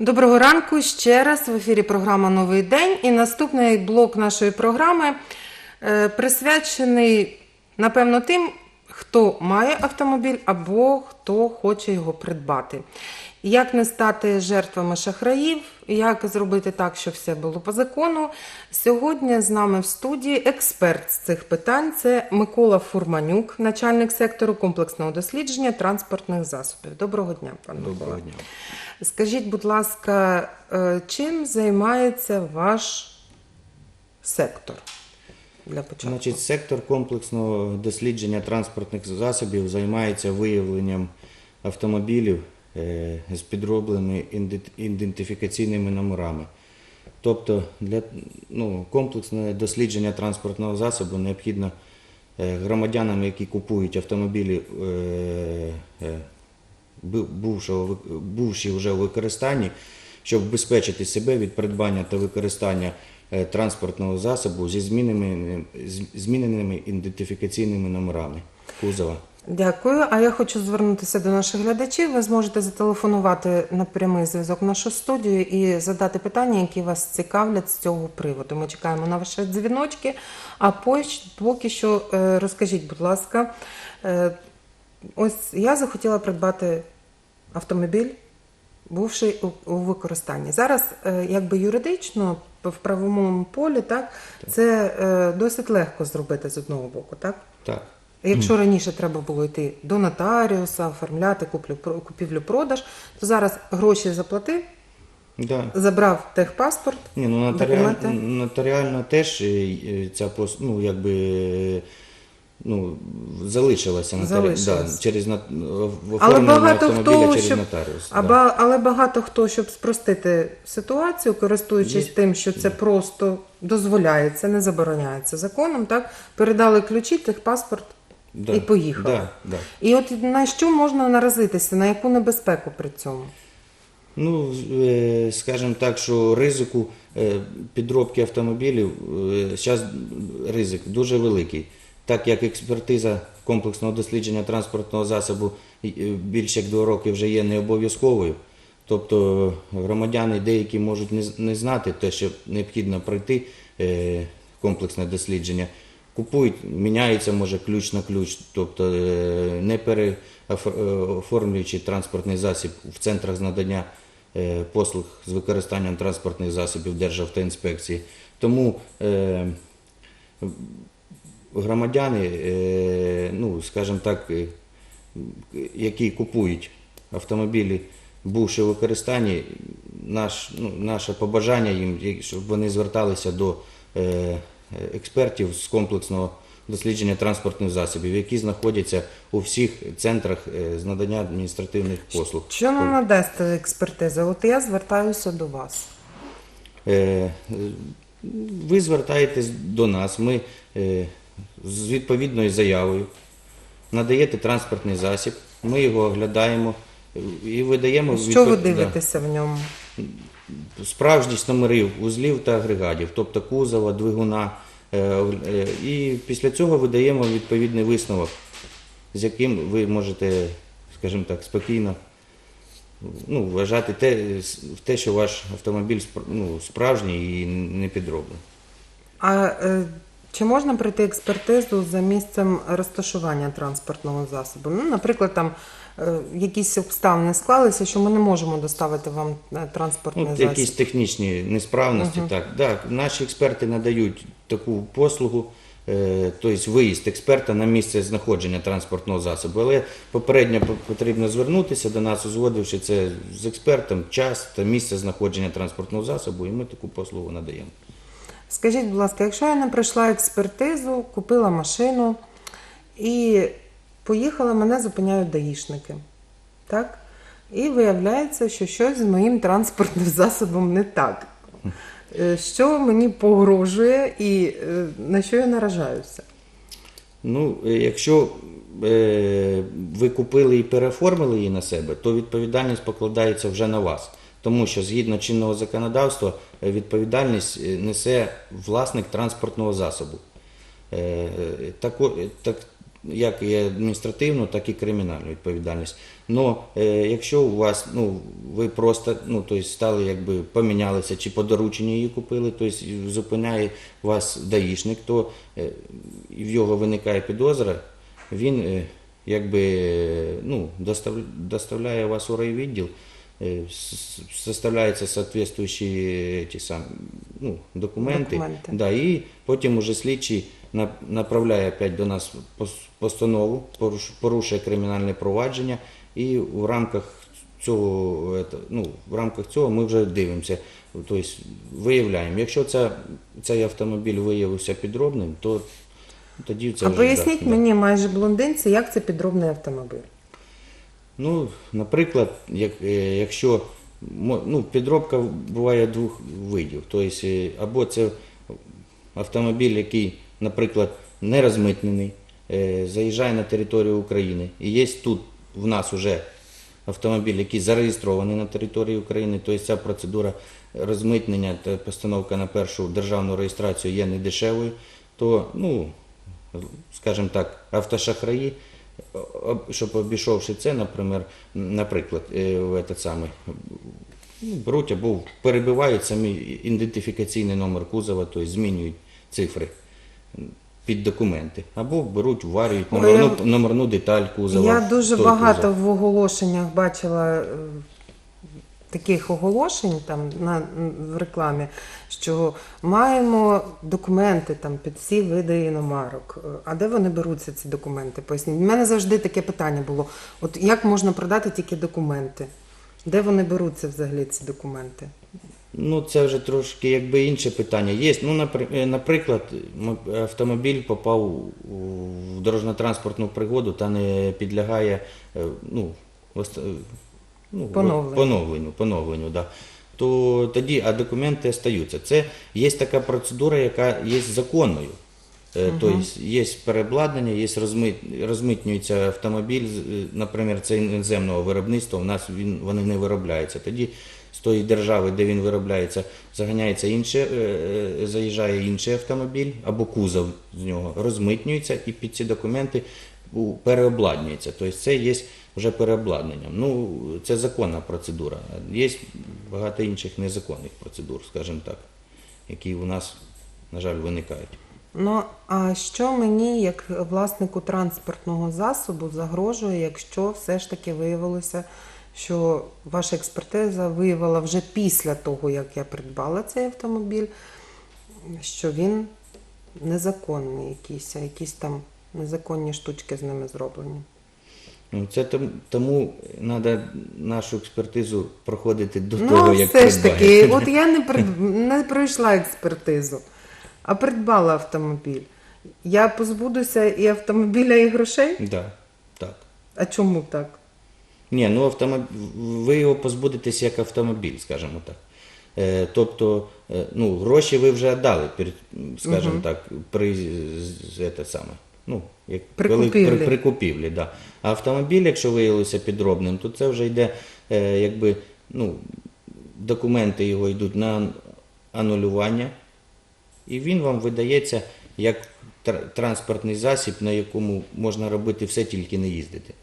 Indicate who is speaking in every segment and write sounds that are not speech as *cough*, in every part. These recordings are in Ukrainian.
Speaker 1: Доброго ранку ще раз в ефірі програма Новий день. І наступний блок нашої програми е, присвячений, напевно, тим, хто має автомобіль або хто хоче його придбати. Як не стати жертвами шахраїв, як зробити так, щоб все було по закону. Сьогодні з нами в студії експерт з цих питань це Микола Фурманюк, начальник сектору комплексного дослідження транспортних засобів. Доброго дня, пане Микола.
Speaker 2: Дня.
Speaker 1: Скажіть, будь ласка, е, чим займається ваш сектор для початку?
Speaker 2: Значить, сектор комплексного дослідження транспортних засобів займається виявленням автомобілів з підробленими ідентифікаційними номерами. Тобто для ну, комплексне дослідження транспортного засобу необхідно е, громадянам, які купують автомобілі е, е, бу- бувшого, бувші вже у використанні, щоб убезпечити себе від придбання та використання е, транспортного засобу зі зміненими, зміненими ідентифікаційними номерами кузова.
Speaker 1: Дякую. А я хочу звернутися до наших глядачів. Ви зможете зателефонувати на прямий зв'язок в нашу студію і задати питання, які вас цікавлять з цього приводу. Ми чекаємо на ваші дзвіночки. А поки що е, розкажіть, будь ласка, е, ось я захотіла придбати автомобіль, бувший у, використанні. Зараз, е, якби юридично, в правовому полі, так, це досить легко зробити з одного боку, так?
Speaker 2: Так.
Speaker 1: Якщо раніше треба було йти до нотаріуса, оформляти купівлю-продаж, то зараз гроші заплатив,
Speaker 2: Да.
Speaker 1: забрав техпаспорт.
Speaker 2: Ні, ну нотаріаль, нотаріально теж е, е, ця пос, ну, якби, ну, залишилася нотарі... Да, через нот...
Speaker 1: Але
Speaker 2: оформлення
Speaker 1: багато
Speaker 2: автомобіля
Speaker 1: хто
Speaker 2: через
Speaker 1: щоб
Speaker 2: нотаріус.
Speaker 1: а
Speaker 2: да.
Speaker 1: але багато хто, щоб спростити ситуацію, користуючись
Speaker 2: Є.
Speaker 1: тим, що це просто дозволяється, не забороняється законом, так передали ключі, техпаспорт
Speaker 2: Да.
Speaker 1: і поїхали.
Speaker 2: Да, да.
Speaker 1: І от на що можна наразитися, на яку небезпеку при цьому?
Speaker 2: Ну, е, скажімо так, що ризику е, підробки автомобілів, зараз ризик дуже великий. Так як експертиза комплексного дослідження транспортного засобу е, більш як два роки вже є не обов'язковою. Тобто громадяни деякі можуть не знати те, що необхідно пройти е, комплексне дослідження. Купують, міняється може ключ на ключ, тобто е, не переоформлюючи транспортний засіб в центрах надання е, послуг з використанням транспортних засобів Державтоінспекції. Тому е, громадяни, е, ну, скажімо так, е, які купують автомобілі, бувши в використанні, наш, ну, наше побажання їм, щоб вони зверталися до е, експертів з комплексного дослідження транспортних засобів, які знаходяться у всіх центрах е, з надання адміністративних послуг.
Speaker 1: Що нам надасть експертиза? От я звертаюся до вас.
Speaker 2: Е, Ви звертаєтесь до нас, ми е, з відповідною заявою надаєте транспортний засіб, ми його оглядаємо і видаємо
Speaker 1: Що ви
Speaker 2: да,
Speaker 1: дивитеся в ньому?
Speaker 2: Справжність номерів, узлів та агрегатів, тобто кузова, двигуна. е, е, І після цього видаємо відповідний висновок, з яким ви можете, скажімо так, спокійно ну, вважати те, те, що ваш автомобіль ну, справжній і не підроблений.
Speaker 1: А е, чи можна пройти експертизу за місцем розташування транспортного засобу? Ну, наприклад, там якісь обставини склалися, що ми не можемо доставити вам е, транспортний
Speaker 2: Ну,
Speaker 1: засіб.
Speaker 2: якісь технічні несправності. Так, так, наші експерти надають таку послугу, е, тобто виїзд експерта на місце знаходження транспортного засобу. Але попередньо потрібно звернутися до нас, узгодивши це з експертом, час та місце знаходження транспортного засобу, і ми таку послугу надаємо.
Speaker 1: Скажіть, будь ласка, якщо я не пройшла експертизу, купила машину і поїхала, мене зупиняють даїшники. Так? І виявляється, що щось з моїм транспортним *laughs* засобом не так. Е, Що мені погрожує і е, на що я наражаюся?
Speaker 2: Ну, е, якщо е, ви купили і переоформили її на себе, то відповідальність покладається вже на вас. Тому що згідно чинного законодавства відповідальність несе власник транспортного засобу. Е, тако- так, як і адміністративну, так і кримінальну відповідальність. Но е, якщо у вас, ну, ви просто ну, тобто стали, якби помінялися чи по дорученню її купили, тобто зупиняє вас даїшник, то е, в його виникає підозра, він е, якби ну, достав, доставляє вас у райвідділ, составляються соответствующие ті самі, ну, документи,
Speaker 1: Документи.
Speaker 2: Да, і потім уже слідчий направляє опять до нас постанову, порушує кримінальне провадження, і в рамках цього, ну, в рамках цього ми вже дивимося, тобто виявляємо. Якщо ця, цей автомобіль виявився підробним, то тоді це
Speaker 1: а
Speaker 2: вже
Speaker 1: поясніть
Speaker 2: да.
Speaker 1: мені майже блондинці, як це підробний автомобіль.
Speaker 2: Ну, наприклад, як, е, якщо ну, підробка буває двох видів. Тобто, е, або це автомобіль, який, наприклад, не розмитнений, е, заїжджає на територію України. І є тут в нас вже автомобіль, який зареєстрований на території України, тобто ця процедура розмитнення та постановка на першу державну реєстрацію є недешевою, то, ну, скажімо так, автошахраї, щоб обійшовши це, наприклад, наприклад, е, в этот самий, ну, беруть або перебивають самі ідентифікаційний номер кузова, тобто змінюють цифри під документи, або беруть, варюють номерну,
Speaker 1: я-
Speaker 2: номерну деталь кузова.
Speaker 1: Я дуже багато
Speaker 2: кузов.
Speaker 1: в оголошеннях бачила е, таких оголошень там на в рекламі, що маємо документи там під всі види іномарок. Е, А де вони беруться ці документи? Поясніть. У мене завжди таке питання було: от як можна продати тільки документи? Де вони беруться взагалі ці документи?
Speaker 2: Ну, це вже трошки якби інше питання. Є, ну, е, наприклад, автомобіль попав в дорожньо-транспортну пригоду та не підлягає е, ну, е, ну,
Speaker 1: Поновленню.
Speaker 2: поновленню, поновленню да. то тоді, а документи остаються. Це є така процедура, яка є законною. Е, Тобто є переобладнання, є розмит, розмитнюється автомобіль, наприклад, це іноземного виробництва, у нас він, вони не виробляються. Тоді з тої держави, де він виробляється, заганяється інше, е, е, заїжджає інший автомобіль або кузов з нього, розмитнюється і під ці документи переобладнюється. Тобто це є вже переобладнанням. Ну, це законна процедура. Є багато інших незаконних процедур, скажімо так, які у нас, на жаль, виникають.
Speaker 1: Ну а що мені, як власнику транспортного засобу, загрожує, якщо все ж таки виявилося, що ваша експертиза виявила вже після того, як я придбала цей автомобіль, що він незаконний якийсь, а якісь там незаконні штучки з ними зроблені.
Speaker 2: Ну, Це тому, тому треба нашу експертизу проходити до
Speaker 1: ну,
Speaker 2: того, як
Speaker 1: все ж таки, от я не, прид... *laughs* не пройшла експертизу, а придбала автомобіль. Я позбудуся і автомобіля, і грошей?
Speaker 2: Да, так.
Speaker 1: А чому так?
Speaker 2: Ні, ну автомобіль, ви його позбудетесь як автомобіль, скажімо так. Е, тобто, е, ну, гроші ви вже дали, скажімо так, при це саме. Ну, як
Speaker 1: При
Speaker 2: коли-
Speaker 1: купівлі.
Speaker 2: При, при купівлі, да. А автомобіль, якщо виявився підробним, то це вже йде, е, якби, ну, документи його йдуть на анулювання, і він вам видається як транспортний засіб, на якому можна робити все, тільки не їздити.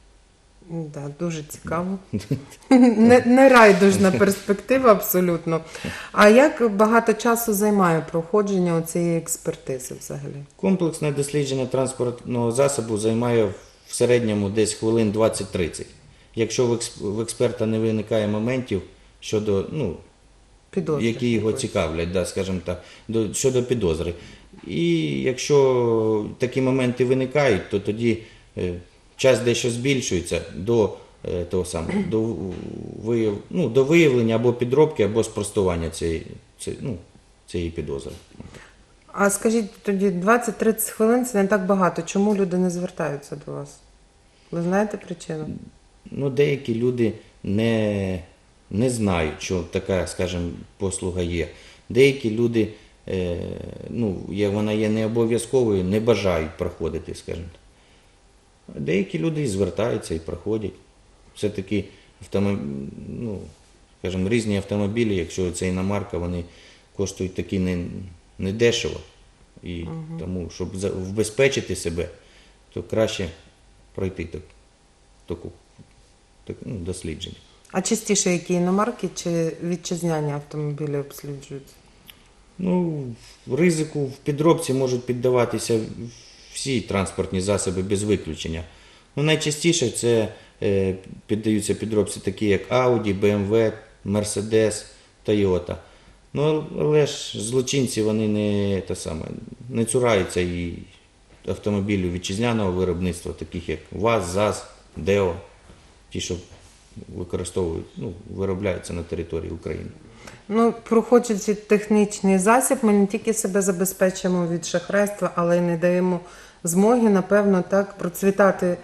Speaker 1: Да, дуже цікаво. *laughs* не, не райдужна перспектива абсолютно. А як багато часу займає проходження цієї експертизи взагалі?
Speaker 2: Комплексне дослідження транспортного засобу займає в середньому десь хвилин 20-30. Якщо в експерта не виникає моментів щодо, ну,
Speaker 1: Підозри
Speaker 2: які його
Speaker 1: якоїсь?
Speaker 2: цікавлять, да, скажімо так, до, щодо підозри. І якщо такі моменти виникають, то тоді е, час дещо збільшується до е, того самого, до, вияв, ну, до виявлення або підробки, або спростування цієї, цієї, ну, цієї підозри.
Speaker 1: А скажіть тоді 20-30 хвилин це не так багато. Чому люди не звертаються до вас? Ви знаєте причину?
Speaker 2: Ну, деякі люди не, не знають, що така, скажімо, послуга є. Деякі люди, е, ну, є, вона є не обов'язковою, не бажають проходити, скажімо так. Деякі люди і звертаються і проходять. Все-таки автомоб... ну, скажімо, різні автомобілі, якщо це іномарка, вони коштують такі не, не дешево. І тому, щоб вбезпечити себе, то краще пройти так, таку так, ну, дослідження.
Speaker 1: А частіше які іномарки чи вітчизняні автомобілі обсліджуються?
Speaker 2: Ну, ризику в підробці можуть піддаватися всі транспортні засоби без виключення. Ну, найчастіше це е, піддаються підробці такі, як Audi, BMW, Mercedes, Toyota. Ну, але ж злочинці вони не, те саме, не цураються і автомобілів вітчизняного виробництва, таких як ВАЗ, ЗАЗ, ДЕО, ті, що використовують, ну, виробляються на території України.
Speaker 1: Ну, проходячи технічний засіб, ми не тільки себе забезпечуємо від шахрайства, але й не даємо змоги, напевно, так процвітати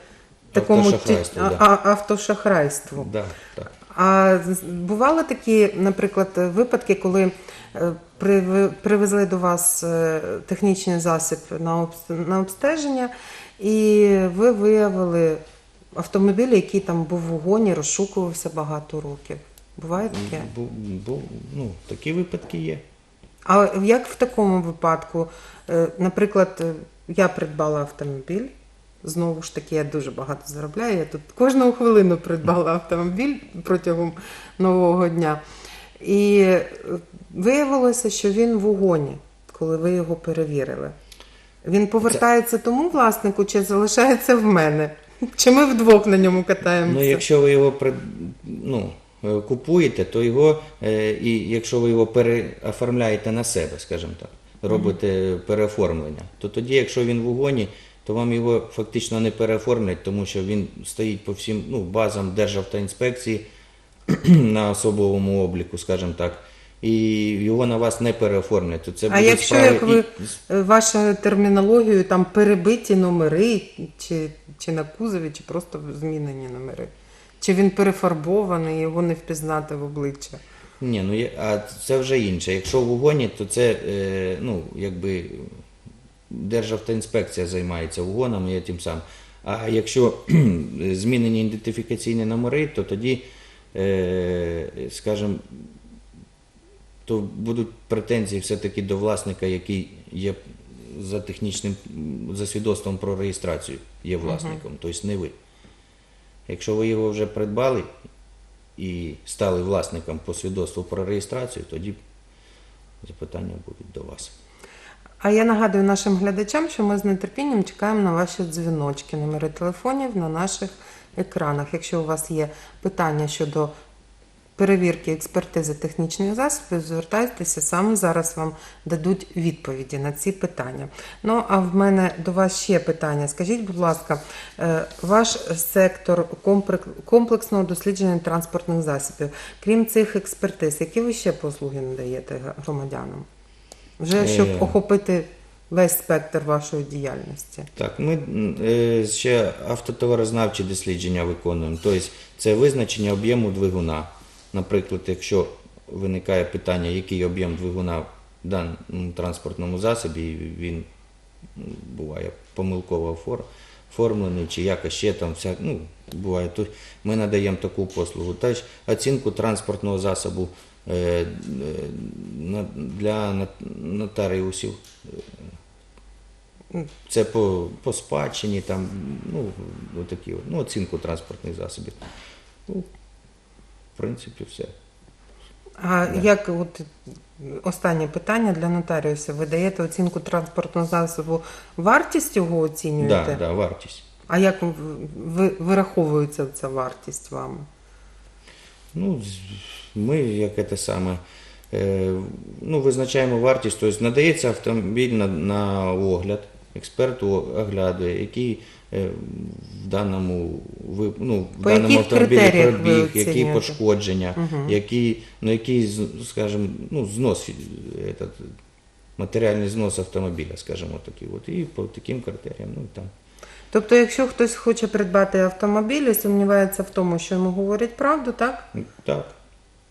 Speaker 1: такому ті-
Speaker 2: Автошахрайству,
Speaker 1: а-
Speaker 2: да.
Speaker 1: а- автошахрайству.
Speaker 2: Да, так.
Speaker 1: А з- бували такі, наприклад, випадки, коли е, приви- привезли до вас е, технічний засіб на обс- на обстеження, і ви виявили автомобіль, який там був в угоні, розшукувався багато років. Буває таке?
Speaker 2: Бу, бу, ну, такі випадки є.
Speaker 1: А як в такому випадку, е, наприклад, е, я придбала автомобіль. Знову ж таки, я дуже багато заробляю. Я тут кожну хвилину придбала автомобіль протягом нового дня. І е, виявилося, що він в угоні, коли ви його перевірили. Він повертається тому власнику, чи залишається в мене? Чи ми вдвох на ньому катаємося?
Speaker 2: Ну, якщо ви його при- ну, купуєте, то його, е, і якщо ви його переоформляєте на себе, скажімо так, робите переоформлення, то тоді, якщо він в угоні, то вам його фактично не переоформлять, тому що він стоїть по всім ну, базам Державтоінспекції *clears throat* на особовому обліку, скажімо так. І його на вас не переоформлять. То це
Speaker 1: А якщо
Speaker 2: справи
Speaker 1: як ви е, вашою термінологією там перебиті номери, чи, чи на кузові, чи просто змінені номери? Чи він перефарбований, його не впізнати в обличчя?
Speaker 2: Ні, ну а це вже інше. Якщо в угоні, то це е, ну, якби Державтоінспекція займається угонами і тим самим. А якщо *clears throat* змінені ідентифікаційні номери, то тоді, е, скажімо, то будуть претензії все-таки до власника, який є за технічним, за свідоцтвом про реєстрацію, є власником, тобто не ви. Якщо ви його вже придбали і стали власником по свідоцтву про реєстрацію, тоді запитання будуть до вас.
Speaker 1: А я нагадую нашим глядачам, що ми з нетерпінням чекаємо на ваші дзвіночки, номери телефонів на наших екранах. Якщо у вас є питання щодо перевірки експертизи технічних засобів, звертайтеся саме зараз вам дадуть відповіді на ці питання. Ну а в мене до вас ще питання. Скажіть, будь ласка, е, ваш сектор комплексного дослідження транспортних засобів, крім цих експертиз, які ви ще послуги надаєте громадянам? Вже щоб
Speaker 2: Е.
Speaker 1: охопити весь спектр вашої діяльності.
Speaker 2: Так, ми е, ще автотоварознавчі дослідження виконуємо. Тобто це визначення об'єму двигуна. Наприклад, якщо виникає питання, який об'єм двигуна в даному транспортному засобі, він буває помилково оформлений, чи якось ще там вся, ну, буває, то ми надаємо таку послугу. Теж оцінку транспортного засобу е, е, для нотаріусів. Це по, по спадщині, там, ну, отакі, от, ну, оцінку транспортних засобів. В принципі, все.
Speaker 1: А як от останнє питання для нотаріуса? Ви даєте оцінку транспортного засобу, вартість його оцінюєте?
Speaker 2: Да, да, вартість.
Speaker 1: А як ви, ви- вираховується ця вартість вами?
Speaker 2: Ну, ми, як це саме, е, ну, визначаємо вартість, тобто надається автомобіль на, на огляд, експерт оглядує, який е, в даному, ну, в
Speaker 1: По
Speaker 2: даному автомобілі пробіг, які пошкодження, який, ну, який, скажімо, ну, знос, е, этот, матеріальний знос автомобіля, скажімо такий. От, і по таким критеріям, ну, там.
Speaker 1: Тобто, якщо хтось хоче придбати автомобіль і сумнівається в тому, що йому говорять правду, так?
Speaker 2: Так,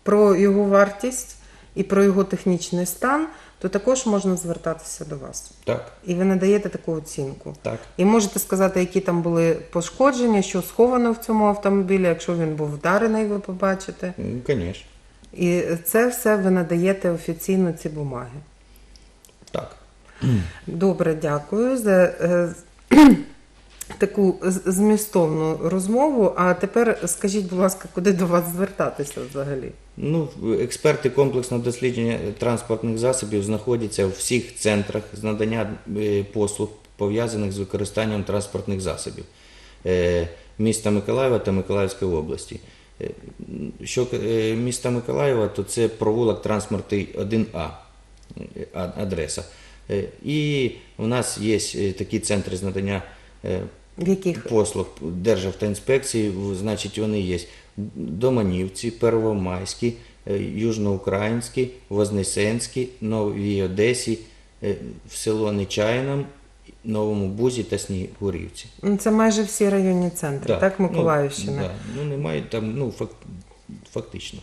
Speaker 1: Про його вартість і про його технічний стан, то також можна звертатися до вас.
Speaker 2: так,
Speaker 1: І ви надаєте таку оцінку.
Speaker 2: так.
Speaker 1: І можете сказати, які там були пошкодження, що сховано в цьому автомобілі, якщо він був вдарений, ви побачите.
Speaker 2: Ну, Звісно,
Speaker 1: І це все ви надаєте офіційно ці бумаги.
Speaker 2: так.
Speaker 1: Добре, дякую. За, е, таку змістовну розмову. А тепер скажіть, будь ласка, куди до вас звертатися взагалі?
Speaker 2: Ну, експерти комплексного дослідження транспортних засобів знаходяться в всіх центрах з надання е, послуг, пов'язаних з використанням транспортних засобів е, міста Миколаєва та Миколаївської області. Е, Що міста Миколаєва, то це провулок транспортний 1А е, адреса. І у нас є такі центри з надання
Speaker 1: В яких
Speaker 2: послуг Державтоінспекції, значить, вони є Доманівці, Первомайські, е, Южноукраїнські, Вознесенські, Новій Одесі, е, в село Нечаїном, Новому Бузі та Снігурівці.
Speaker 1: Ну, це майже всі районні центри, так, Миколаївщини.
Speaker 2: Ну, да, ну немає там, ну фак, фактично.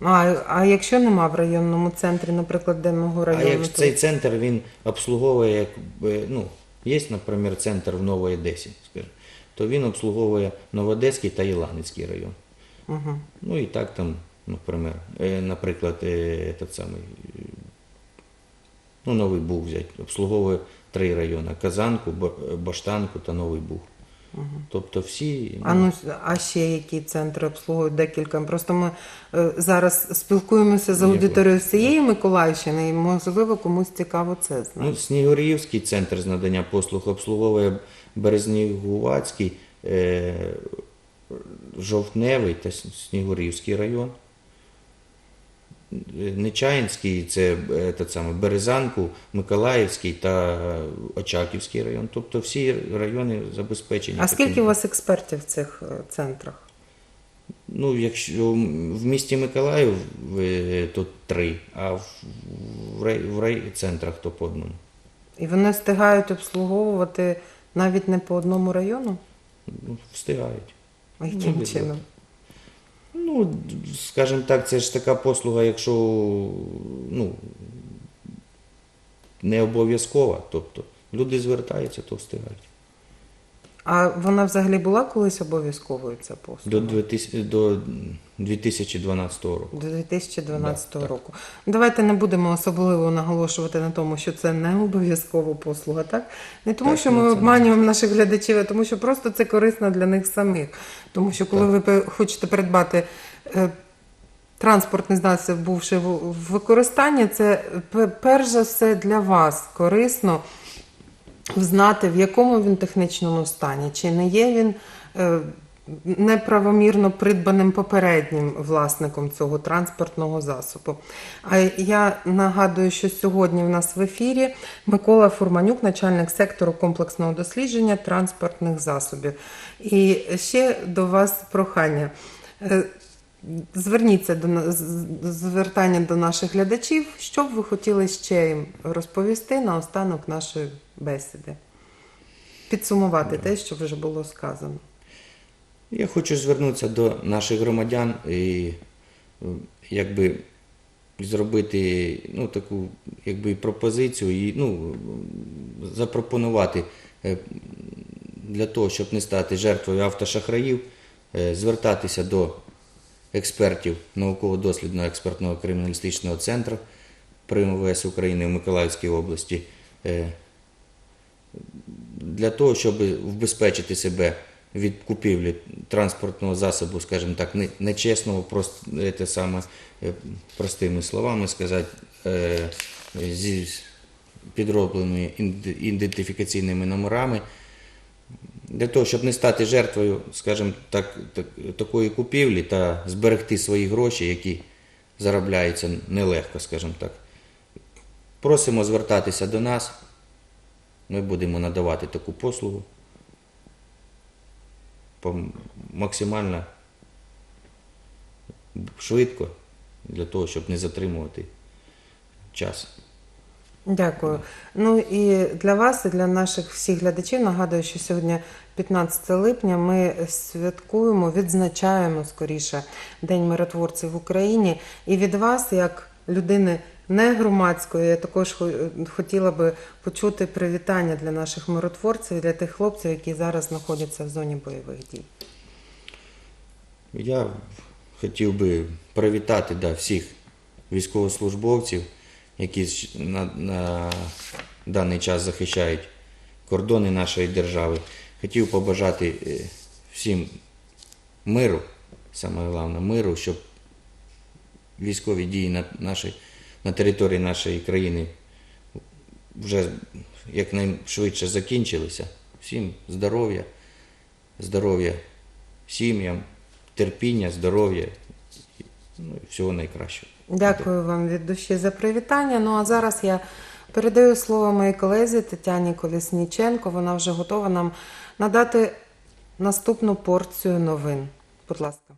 Speaker 1: А, а якщо нема в районному центрі, наприклад, денного
Speaker 2: А
Speaker 1: району,
Speaker 2: як
Speaker 1: то
Speaker 2: цей центр він обслуговує, як ну, є, наприклад, центр в Новій Одесі, скажімо, то він обслуговує Новоодеський та Іланицький район.
Speaker 1: Угу.
Speaker 2: Ну і так там, наприклад, е, наприклад, е, этот самий, ну, Новий Буг взяти, обслуговує три райони: Казанку, Баштанку та Новий Буг. Тобто всі.
Speaker 1: А ну а ще які центри обслуговують декілька. Просто ми е, зараз спілкуємося з аудиторією всієї Миколаївщини, і можливо комусь цікаво це знати.
Speaker 2: Ну, Снігурівський центр з надання послуг обслуговує Березнігувацький, е, Жовтневий та Снігурівський район. Е, Нечаїнський це е, те саме, Березанку, Миколаївський та Очаківський район. Тобто всі райони забезпечені.
Speaker 1: а скільки
Speaker 2: таким.
Speaker 1: у вас експертів в цих е, центрах?
Speaker 2: Ну, якщо в місті Миколаїв е, то три, а в, в, рай, в райцентрах то по одному.
Speaker 1: І вони встигають обслуговувати навіть не по одному району?
Speaker 2: Ну, встигають.
Speaker 1: А
Speaker 2: Ну,
Speaker 1: Яким
Speaker 2: будь
Speaker 1: чином?
Speaker 2: Ну, скажімо так, це ж така послуга, якщо ну, не обов'язкова. Тобто люди звертаються, то встигають.
Speaker 1: А вона взагалі була колись обов'язковою ця
Speaker 2: До,
Speaker 1: послуга?
Speaker 2: 2000, до 2012 року.
Speaker 1: До 2012
Speaker 2: Да, так.
Speaker 1: Давайте не будемо особливо наголошувати на тому, що це не обов'язкова послуга, так? Не тому,
Speaker 2: Так,
Speaker 1: що
Speaker 2: ну,
Speaker 1: ми обманюємо наших глядачів, а тому що просто це корисно для них самих. Тому що коли ви хочете придбати е, транспортний засіб, бувши в використанні, це пе- перш за все для вас корисно знати, в якому він технічному стані, чи не є він е, неправомірно придбаним попереднім власником цього транспортного засобу. А я нагадую, що сьогодні в нас в ефірі Микола Фурманюк, начальник сектору комплексного дослідження транспортних засобів. І ще до вас прохання. Зверніться до звертання до наших глядачів, що б ви хотіли ще їм розповісти на останок нашої бесіди. Підсумувати те, що вже було сказано.
Speaker 2: Я хочу звернутися до наших громадян і е, якби зробити ну, таку якби, пропозицію і ну, запропонувати е, для того, щоб не стати жертвою автошахраїв, е, звертатися до експертів науково-дослідного експертного криміналістичного центру при МВС України в Миколаївській області. е, для того, щоб вбезпечити себе від купівлі транспортного засобу, скажімо так, нечесного, просто те саме е, простими словами сказати, е, зі підробленими ідентифікаційними номерами. Для того, щоб не стати жертвою, скажімо так, так, такої купівлі та зберегти свої гроші, які заробляються нелегко, скажімо так. Просимо звертатися до нас. Ми будемо надавати таку послугу по- максимально швидко, для того, щоб не затримувати час.
Speaker 1: Дякую. Ну і для вас, і для наших всіх глядачів нагадую, що сьогодні 15 липня ми святкуємо, відзначаємо скоріше День миротворців в Україні. І від вас, як людини не громадської, я також хотіла би почути привітання для наших миротворців, для тих хлопців, які зараз знаходяться в зоні бойових дій.
Speaker 2: Я хотів би привітати да, всіх військовослужбовців, які на, на даний час захищають кордони нашої держави. хотів побажати е, всім миру, саме головне миру, щоб військові дії на, нашій, на території нашої країни вже якнайшвидше закінчилися. Всім здоров'я, здоров'я сім'ям, терпіння, здоров'я, ну всього найкращого.
Speaker 1: Дякую вам від душі за привітання. Ну а зараз я передаю слово моїй колезі Тетяні Колесніченко. Вона вже готова нам надати наступну порцію новин. Будь ласка.